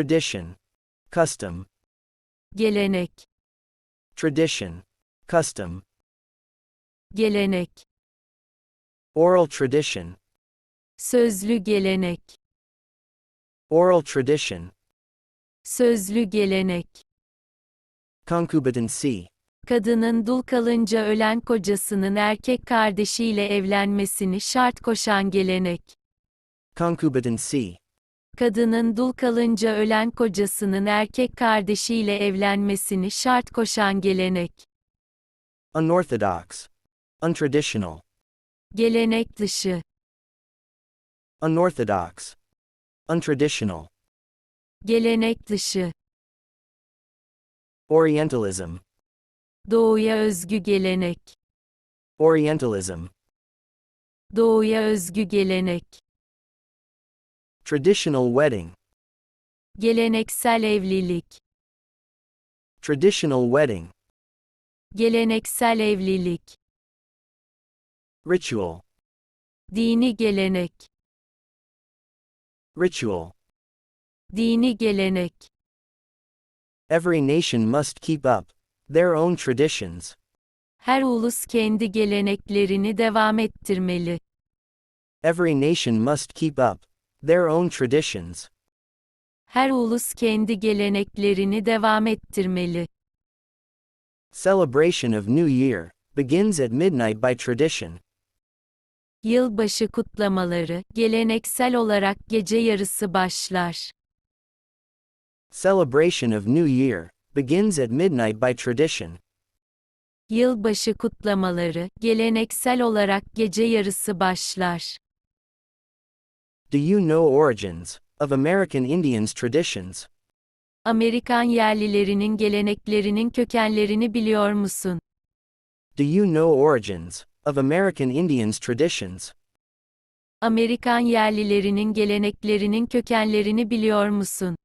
Tradition. Custom. gelenek, Tradition. Custom. gelenek, Oral tradition. sözlü gelenek, Oral tradition. sözlü gelenek. Concubitancy. Kadının dul kalınca ölen kocasının erkek kardeşiyle evlenmesini şart koşan gelenek. Concubitancy. Kadının dul kalınca ölen kocasının erkek kardeşiyle evlenmesini şart koşan gelenek. Unorthodox. Untraditional. Gelenek dışı, Unorthodox. Untraditional. gelenek dışı, Orientalism. doğuya özgü gelenek, Orientalism. doğuya özgü gelenek, Traditional wedding. geleneksel evlilik, Traditional wedding. geleneksel evlilik, Ritual. dini gelenek, Ritual. dini gelenek, Every nation must keep up their own traditions. her ulus kendi geleneklerini devam ettirmeli. Every nation must keep up their own traditions. Her ulus kendi geleneklerini devam ettirmeli. Celebration of New Year begins at midnight by tradition. Yılbaşı kutlamaları, geleneksel olarak gece yarısı başlar. Celebration of New Year begins at midnight by tradition. Yılbaşı kutlamaları, geleneksel olarak gece yarısı başlar. Do you know origins of American Indians' traditions? Amerikan yerlilerinin geleneklerinin kökenlerini biliyor musun? Do you know origins of American Indians' traditions? Amerikan yerlilerinin geleneklerinin kökenlerini biliyor musun?